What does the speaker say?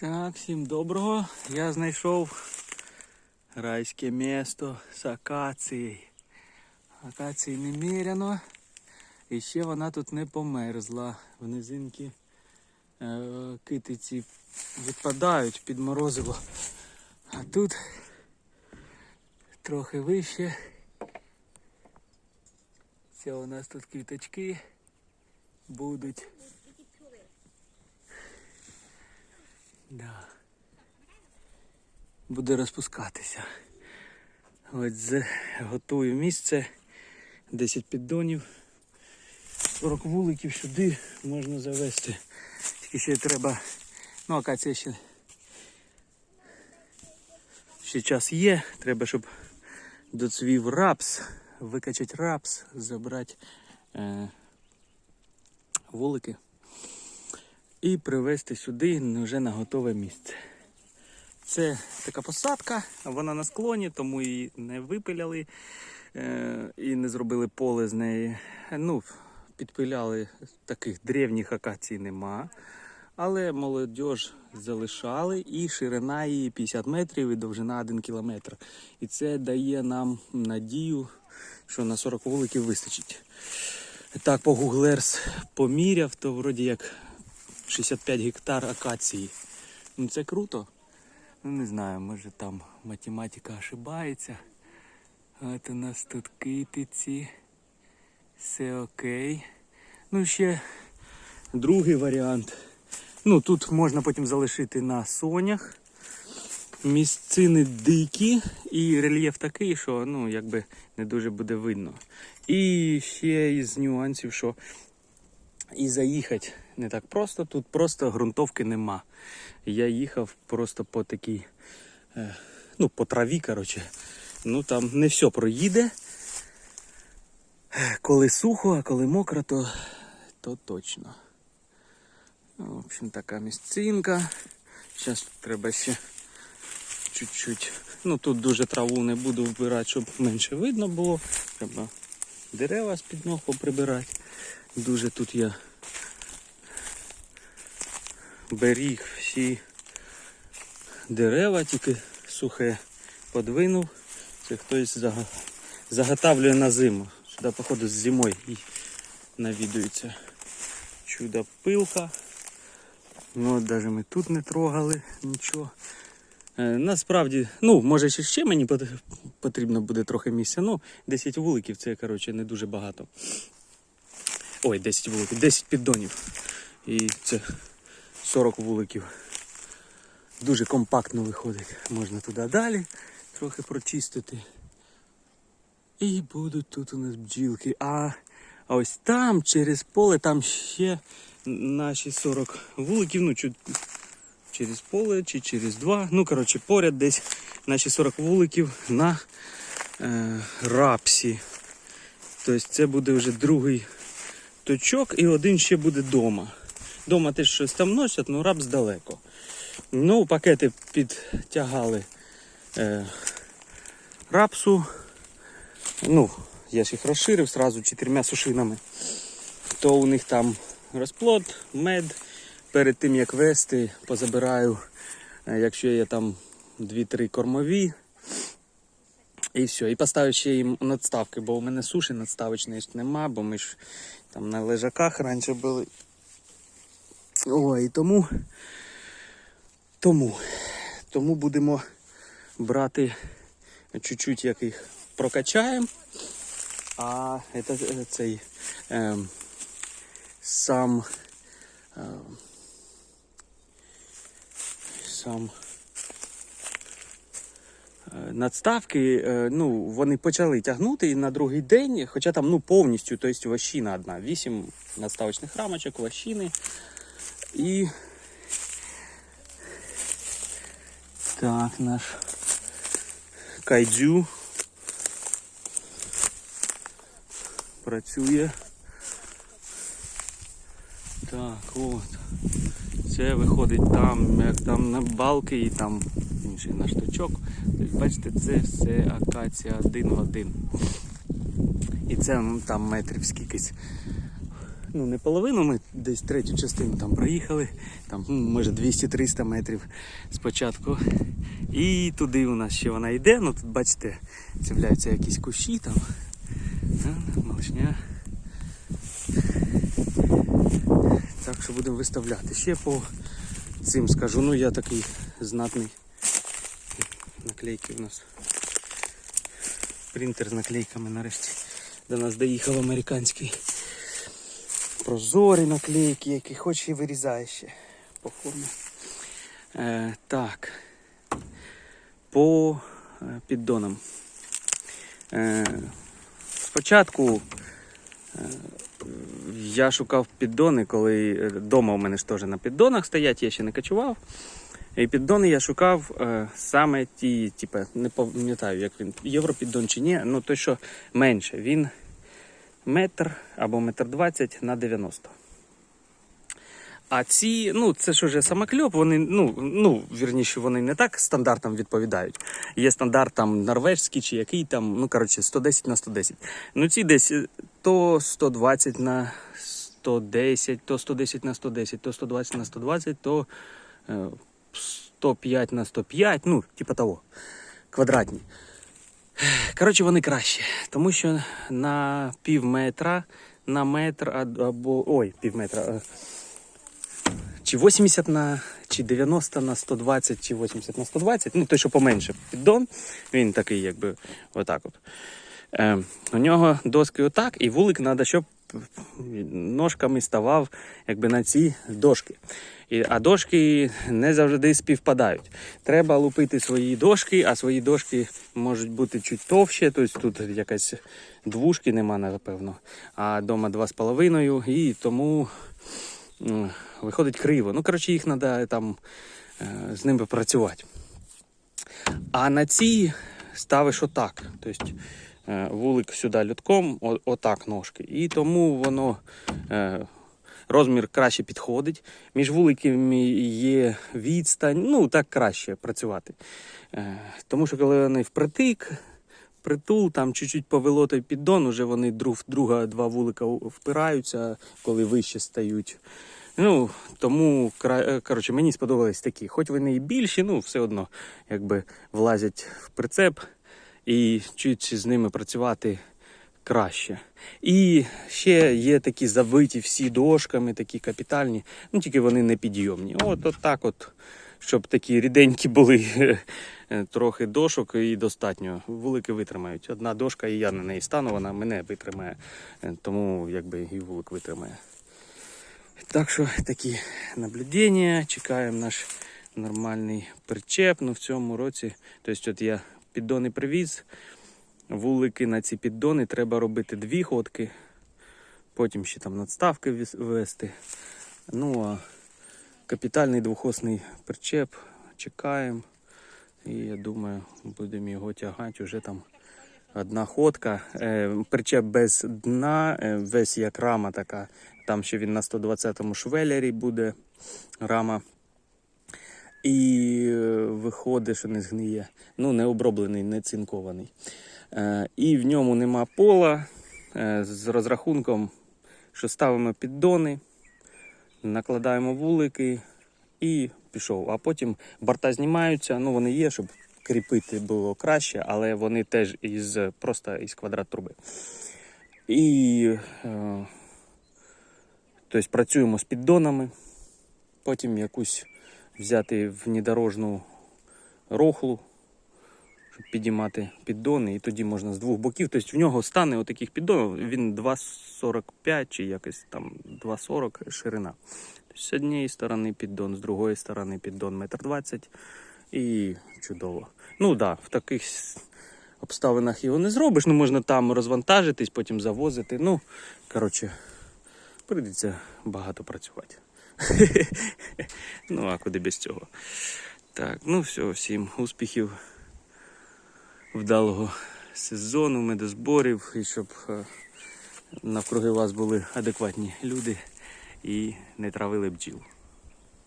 Так, всім доброго. Я знайшов райське місто з акацією. Акації неміряно. І ще вона тут не померзла. В низинки е, китиці відпадають під морозиво. А тут трохи вище. Це у нас тут квіточки будуть. Да. Буде розпускатися. Ось готую місце. 10 піддонів. 40 вуликів сюди можна завести. Тільки ще треба. Ну, акація ще. Ще час є. Треба, щоб доцвів рапс, викачати рапс, забрати е, вулики і привезти сюди вже на готове місце. Це така посадка, вона на склоні, тому її не випиляли е, і не зробили поле з неї. Ну, підпиляли таких древніх акацій нема. Але молодь залишали і ширина її 50 метрів і довжина 1 кілометр. І це дає нам надію, що на 40 вуликів вистачить. Так, по Google Earth поміряв, то вроді як 65 гектар акації. Ну це круто. Ну не знаю, може там математика ошибається. От у нас тут китиці. Все окей. Ну ще другий варіант. Ну тут можна потім залишити на сонях. Місцини дикі і рельєф такий, що ну якби не дуже буде видно. І ще із нюансів, що і заїхати не так просто. Тут просто ґрунтовки нема. Я їхав просто по такій, е, ну, по траві, коротше. Ну там не все проїде. Коли сухо, а коли мокро, то, то точно. Ну, В общем, така місцинка. Зараз треба ще чуть-чуть. Ну тут дуже траву не буду вбирати, щоб менше видно було. Треба дерева з-під ног поприбирати. Дуже тут я беріг всі дерева, тільки сухе подвинув. Це хтось заготавлює на зиму. Сюди, походу, з зимою і навідується. Чудо пилка. Ну, от навіть ми тут не трогали нічого. Е, Насправді, ну, може ще мені потрібно буде трохи місця. Ну, 10 вуликів це, коротше, не дуже багато. Ой, 10 вуликів, 10 піддонів. І це 40 вуликів. Дуже компактно виходить. Можна туди далі трохи прочистити. І будуть тут у нас бджілки. А ось там, через поле, там ще наші 40 вуликів. Ну, чуть через поле чи через два. Ну, коротше, поряд десь наші 40 вуликів на е, рапсі. Тобто це буде вже другий точок і один ще буде вдома. Дома теж щось там носять, ну рапс далеко. Ну, пакети підтягали е, рапсу. Ну, я ж їх розширив зразу чотирма сушинами. То у них там розплод, мед. Перед тим як вести, позабираю, е, якщо є там 2-3 кормові. І все. І поставив ще їм надставки, бо у мене суші надставочної нема, бо ми ж там на лежаках раніше були. Ой, і тому, тому, тому будемо брати чуть-чуть яких прокачаємо. А це, е, цей ем, сам ем, сам е, надставки, е, ну, вони почали тягнути і на другий день, хоча там ну, повністю, тобто ващина одна, вісім надставочних рамочок, ващини. І так, наш кайдзю працює. Так, от. Це виходить там, як там на балки і там інший наш точок. Тобто, бачите, це все акація один в один. І це ну, там метрів скількись. ну не половину, ми десь третю частину там проїхали, там ну, може 200-300 метрів спочатку. І туди у нас ще вона йде. Ну тут бачите, з'являються якісь кущі там. А, Малышня. Так що будемо виставляти. Ще по цим скажу, ну я такий знатний. Наклейки у нас. Принтер з наклейками нарешті. До нас доїхав американський. Прозорі наклейки, які хоч і вирізає ще по формі. Е, так. По е, піддонам. Е, спочатку е, я шукав піддони, коли вдома у мене ж теж на піддонах стоять, я ще не качував. І піддони я шукав е, саме ті, типу, не пам'ятаю, як він, європіддон чи ні, ну той, що менше. Він метр або метр двадцять на 90. А ці, ну це ж уже самокльоп, вони, ну, ну, вірніше, вони не так стандартам відповідають. Є стандарт там норвежський чи який там, ну коротше, 110 на 110. Ну ці десь е, то 120 на 110, то 110 на 110, то 120 на 120, то е, 105 на 105, ну, типа того, квадратні. Коротше, вони краще, тому що на пів метра, на метр або. Ой, пів метра. Чи 80 на, чи 90 на 120, чи 80 на 120, ну той, що поменше піддон, він такий, якби, отак от. Е, у нього доски отак, і вулик треба, щоб ножками ставав якби, на ці дошки. І, а дошки не завжди співпадають. Треба лупити свої дошки, а свої дошки можуть бути чуть товще, тобто тут якась двушки нема, напевно, а вдома два з половиною, і тому виходить криво. Ну, коротше, їх треба там е, з ними працювати. А на ці ставиш отак. Тобто е, вулик сюди льотком, отак ножки. І тому воно е, розмір краще підходить. Між вуликами є відстань, ну так краще працювати. Е, Тому що коли вони впритик, притул, там чуть-чуть повело піддон, уже вони друг в друга два вулика впираються, коли вище стають. Ну, тому е, коротше, мені сподобались такі. Хоч вони і більші, ну все одно якби влазять в прицеп і чуть з ними працювати краще. І ще є такі завиті всі дошками, такі капітальні, ну тільки вони не підйомні. От, от так от, щоб такі ріденькі були трохи дошок і достатньо. Вулики витримають. Одна дошка, і я на неї стану, вона мене витримає, Е, тому якби і вулик витримає. Так що такі наблюдення. Чекаємо наш нормальний причеп. Ну в цьому році. Тобто, от я піддони привіз. Вулики на ці піддони треба робити дві ходки. Потім ще там надставки віс- вести. Ну а капітальний двохосний причеп чекаємо. І я думаю, будемо його тягати вже там. Одна ходка, е, причеп без дна, е, весь як рама така. Там ще він на 120-му швелері буде рама. І е, виходить, що не згниє. Ну, не оброблений, не цинкований. І в ньому нема пола з розрахунком, що ставимо піддони, накладаємо вулики і пішов. А потім борта знімаються, ну вони є, щоб кріпити було краще, але вони теж із просто із квадрат труби. І е, тобто працюємо з піддонами, потім якусь взяти внедорожну рохлу, щоб підіймати піддони, і тоді можна з двох боків. Тобто в нього стане отаких піддонів, він 2,45 чи якось там 2,40 ширина. З однієї сторони піддон, з другої сторони піддон 1,20 м і чудово. Ну так, да, в таких обставинах його не зробиш. Ну можна там розвантажитись, потім завозити. Ну, коротше, прийдеться багато працювати. ну, а куди без цього? Так, ну все, всім успіхів, вдалого сезону, медозборів, і щоб е, навкруги вас були адекватні люди і не травили бджіл.